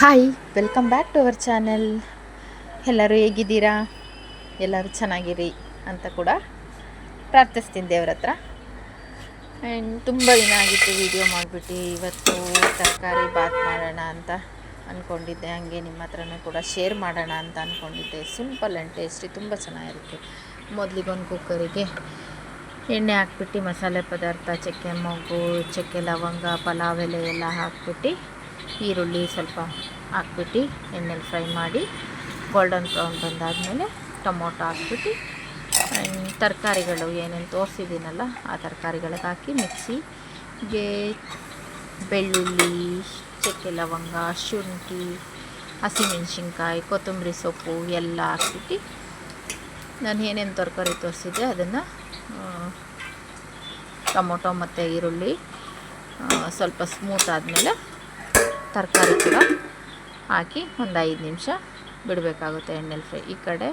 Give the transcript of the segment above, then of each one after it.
Hi welcome back to our channel ಎಲ್ಲರೂ ಹೇಗಿದ್ದೀರಾ? ಎಲ್ಲರೂ ಚೆನ್ನಾಗಿರಿ ಅಂತ ಕೂಡ ಪ್ರಾರ್ಥಿಸ್ತೀನಿ ದೇವ್ರ ಹತ್ರ. ಆ್ಯಂಡ್ ತುಂಬ ದಿನ ಆಗಿತ್ತು ವಿಡಿಯೋ ಮಾಡಿಬಿಟ್ಟು ಇವತ್ತು ತರಕಾರಿ ಬಾತ್ ಮಾಡೋಣ ಅಂತ ಅಂದ್ಕೊಂಡಿದ್ದೆ ಹಾಗೆ ನಿಮ್ಮ ಹತ್ರನೂ ಕೂಡ ಶೇರ್ ಮಾಡೋಣ ಅಂತ ಅಂದ್ಕೊಂಡಿದ್ದೆ ಸಿಂಪಲ್ ಆ್ಯಂಡ್ ಟೇಸ್ಟಿ ತುಂಬ ಚೆನ್ನಾಗಿರುತ್ತೆ. ಮೊದಲಿಗೊಂದು ಕುಕ್ಕರಿಗೆ ಎಣ್ಣೆ ಹಾಕ್ಬಿಟ್ಟು ಮಸಾಲೆ ಪದಾರ್ಥ, ಚಕ್ಕೆ, ಮೊಗ್ಗು, ಚಕ್ಕೆ, ಲವಂಗ, ಪಲಾವ್ ಎಲೆ ಎಲ್ಲ ಹಾಕ್ಬಿಟ್ಟು ಈರುಳ್ಳಿ ಸ್ವಲ್ಪ ಹಾಕ್ಬಿಟ್ಟು ಎಣ್ಣೆಲಿ ಫ್ರೈ ಮಾಡಿ ಗೋಲ್ಡನ್ ಬ್ರೌನ್ ಬಂದಾದಮೇಲೆ ಟೊಮೊಟೊ ಹಾಕ್ಬಿಟ್ಟು ತರಕಾರಿಗಳು ಏನೇನು ತೋರಿಸಿದ್ದೀನಲ್ಲ ಆ ತರಕಾರಿಗಳಿಗೆ ಹಾಕಿ ಮಿಕ್ಸಿಗೆ ಬೆಳ್ಳುಳ್ಳಿ, ಚಕ್ಕೆ ಲವಂಗ, ಶುಂಠಿ, ಹಸಿಮೆಣ್ಸಿನ್ಕಾಯಿ, ಕೊತ್ತಂಬರಿ ಸೊಪ್ಪು ಎಲ್ಲ ಹಾಕ್ಬಿಟ್ಟು ನಾನು ಏನೇನು ತರಕಾರಿ ತೋರಿಸಿದ್ದೆ ಅದನ್ನು ಟೊಮೊಟೊ ಮತ್ತು ಈರುಳ್ಳಿ ಸ್ವಲ್ಪ ಸ್ಮೂತ್ ಆದಮೇಲೆ ತರಕಾರಿ ಕೂಡ ಹಾಕಿ ಒಂದು ಐದು ನಿಮಿಷ ಬಿಡಬೇಕಾಗುತ್ತೆ ಎಣ್ಣೆಲಿ ಫ್ರೈ. ಈ ಕಡೆ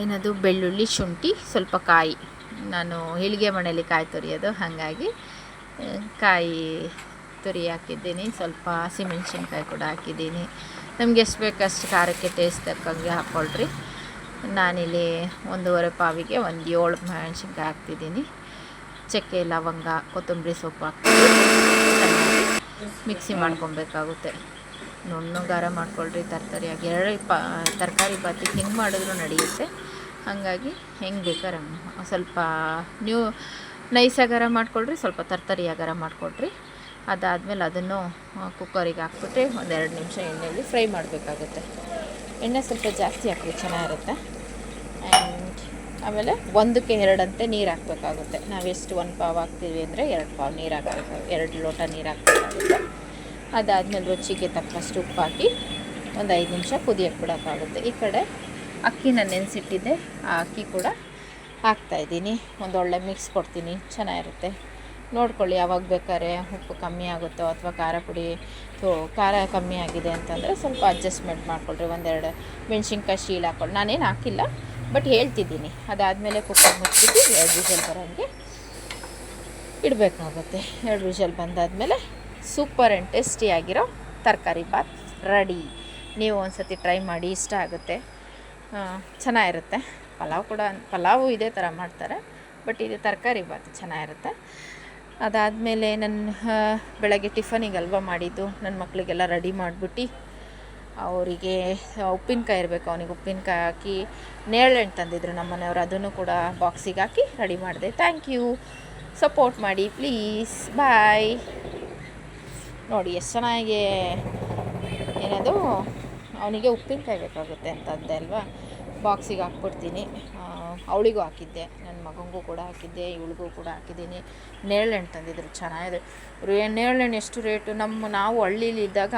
ಏನದು? ಬೆಳ್ಳುಳ್ಳಿ, ಶುಂಠಿ, ಸ್ವಲ್ಪ ಕಾಯಿ. ನಾನು ಹಿಳಿಗೆ ಮನೆಯಲ್ಲಿ ಕಾಯಿ ತುರಿಯೋದು, ಹಾಗಾಗಿ ಕಾಯಿ ತುರಿ ಹಾಕಿದ್ದೀನಿ. ಸ್ವಲ್ಪ ಹಸಿಮೆಣ್ಸಿನ್ಕಾಯಿ ಕೂಡ ಹಾಕಿದ್ದೀನಿ. ನಮ್ಗೆ ಎಷ್ಟು ಬೇಕು ಅಷ್ಟು ಖಾರಕ್ಕೆ ಟೇಸ್ಟ್ ತಕ್ಕಂಗೆ ಹಾಕ್ಕೊಳ್ರಿ ನಾನಿಲ್ಲಿ ಒಂದೂವರೆ ಪಾವಿಗೆ ಒಂದು ಏಳು ಮೆಣಸಿನ್ಕಾಯಿ ಹಾಕ್ತಿದ್ದೀನಿ. ಚಕ್ಕೆ, ಲವಂಗ, ಕೊತ್ತಂಬರಿ ಸೊಪ್ಪು ಹಾಕ್ಬಿಟ್ಟು ಮಿಕ್ಸಿ ಮಾಡ್ಕೊಬೇಕಾಗುತ್ತೆ. ನುಣ್ಣಗಾರ ಮಾಡ್ಕೊಳ್ರಿ ತರಕಾರಿಯಾಗಿ ಎರಡು ಪ, ತರಕಾರಿ ಬಾತಿ ಹೆಂಗೆ ಮಾಡಿದ್ರು ನಡೆಯುತ್ತೆ. ಹಾಗಾಗಿ ಹೆಂಗೆ ಬೇಕಾರೆ ಸ್ವಲ್ಪ ನೀವು ನೈಸಾಗಾರ ಮಾಡ್ಕೊಳ್ರಿ, ಸ್ವಲ್ಪ ತರ್ತರಿಯಾಗಾರ ಮಾಡಿಕೊಡ್ರಿ ಅದಾದಮೇಲೆ ಅದನ್ನು ಕುಕ್ಕರಿಗೆ ಹಾಕ್ಬಿಟ್ಟು ಒಂದೆರಡು ನಿಮಿಷ ಎಣ್ಣೆಯಲ್ಲಿ ಫ್ರೈ ಮಾಡಬೇಕಾಗುತ್ತೆ. ಎಣ್ಣೆ ಸ್ವಲ್ಪ ಜಾಸ್ತಿ ಹಾಕ್ರಿ ಚೆನ್ನಾಗಿರುತ್ತೆ. ಆಮೇಲೆ ಒಂದಕ್ಕೆ ಎರಡಂತೆ ನೀರು ಹಾಕಬೇಕಾಗುತ್ತೆ. ನಾವೆಷ್ಟು ಒಂದು ಪಾವ್ ಹಾಕ್ತೀವಿ ಅಂದರೆ ಎರಡು ಪಾವ್ ನೀರು ಹಾಕಬೇಕು ಎರಡು ಲೋಟ ನೀರು ಹಾಕಬೇಕಾಗುತ್ತೆ. ಅದಾದಮೇಲೆ ರುಚಿಗೆ ತಕ್ಕಷ್ಟು ಉಪ್ಪು ಹಾಕಿ ಒಂದು ಐದು ನಿಮಿಷ ಕುದಿಯಕ್ಕೆ ಬಿಡೋಕ್ಕಾಗುತ್ತೆ ಈ ಕಡೆ ಅಕ್ಕಿನ ನೆನೆಸಿಟ್ಟಿದ್ದೆ. ಆ ಅಕ್ಕಿ ಕೂಡ ಹಾಕ್ತಾಯಿದ್ದೀನಿ ಒಂದು ಒಳ್ಳೆ ಮಿಕ್ಸ್ ಕೊಡ್ತೀನಿ. ಚೆನ್ನಾಗಿರುತ್ತೆ. ನೋಡ್ಕೊಳ್ಳಿ ಯಾವಾಗ ಬೇಕಾದ್ರೆ ಉಪ್ಪು ಕಮ್ಮಿ ಆಗುತ್ತೋ ಅಥವಾ ಖಾರ ಪುಡಿ ಖಾರ ಕಮ್ಮಿ ಆಗಿದೆ ಅಂತಂದರೆ ಸ್ವಲ್ಪ ಅಡ್ಜಸ್ಟ್ಮೆಂಟ್ ಮಾಡ್ಕೊಳ್ರಿ. ಒಂದೆರಡು ಮೆಣಸಿನ್ಕಾಯಿ ಶೀಲ್ ಹಾಕ್ಕೊಳ್ಳಿ ನಾನೇನು ಹಾಕಿಲ್ಲ. ಬಟ್ ಹೇಳ್ತಿದ್ದೀನಿ. ಅದಾದಮೇಲೆ ಕುಕ್ಕರ್ ಮುಚ್ಚಿಬಿಟ್ಟು ಎರಡು ವಿಷಲ್ ಬರೋಂಗೆ ಇಡಬೇಕಾಗುತ್ತೆ ಎರಡು ವಿಷಲ್ ಬಂದಾದಮೇಲೆ ಸೂಪರ್ ಆ್ಯಂಡ್ ಟೇಸ್ಟಿಯಾಗಿರೋ ತರಕಾರಿ ಬಾತ್ ರೆಡಿ ನೀವು ಒಂದು ಸತಿ ಟ್ರೈ ಮಾಡಿ ಇಷ್ಟ ಆಗುತ್ತೆ. ಚೆನ್ನಾಗಿರುತ್ತೆ. ಪಲಾವ್ ಕೂಡ, ಪಲಾವು ಇದೇ ಥರ ಮಾಡ್ತಾರೆ ಬಟ್ ಇದು ತರಕಾರಿ ಬಾತ್ ಚೆನ್ನಾಗಿರುತ್ತೆ. ಅದಾದಮೇಲೆ ನನ್ನ ಬೆಳಗ್ಗೆ ಟಿಫನಿಗೆ ಅಲ್ವಾ ಮಾಡಿದ್ದು, ನನ್ನ ಮಕ್ಕಳಿಗೆಲ್ಲ ರೆಡಿ ಮಾಡಿಬಿಟ್ಟು ಅವರಿಗೆ ಉಪ್ಪಿನಕಾಯಿ ಇರಬೇಕು. ಅವನಿಗೆ ಉಪ್ಪಿನಕಾಯಿ ಹಾಕಿ ನೇರಳೆಣ್ಣು ತಂದಿದ್ರು ನಮ್ಮ ಮನೆಯವರು ಅದನ್ನು ಕೂಡ ಬಾಕ್ಸಿಗೆ ಹಾಕಿ ರೆಡಿ ಮಾಡಿದೆ. ಥ್ಯಾಂಕ್ ಯು ಸಪೋರ್ಟ್ ಮಾಡಿ ಪ್ಲೀಸ್ ಬಾಯ್ ನೋಡಿ, ಎಷ್ಟು ಚೆನ್ನಾಗಿ ಏನದು? ಅವನಿಗೆ ಉಪ್ಪಿನಕಾಯಿ ಬೇಕಾಗುತ್ತೆ ಅಂತಂದೆ ಅಲ್ವಾ? ಬಾಕ್ಸಿಗೆ ಹಾಕ್ಬಿಡ್ತೀನಿ. ಅವಳಿಗೂ ಹಾಕಿದ್ದೆ. ನನ್ನ ಮಗನಿಗೂ ಕೂಡ ಹಾಕಿದ್ದೆ. ಇವಳಿಗೂ ಕೂಡ ಹಾಕಿದ್ದೀನಿ. ನೇರಳೆಣ್ಣು ತಂದಿದ್ರು ಚೆನ್ನಾಗಿದೆ. ನೇರಳೆಣ್ಣು ಎಷ್ಟು ರೇಟು? ನಮ್ಮ, ನಾವು ಹಳ್ಳೀಲಿ ಇದ್ದಾಗ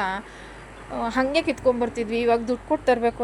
ಹಾಗೆ ಕಿತ್ಕೊಂಬರ್ತಿದ್ವಿ ಇವಾಗ ದುಡ್ಡು ಕೊಟ್ಟು ತರಬೇಕು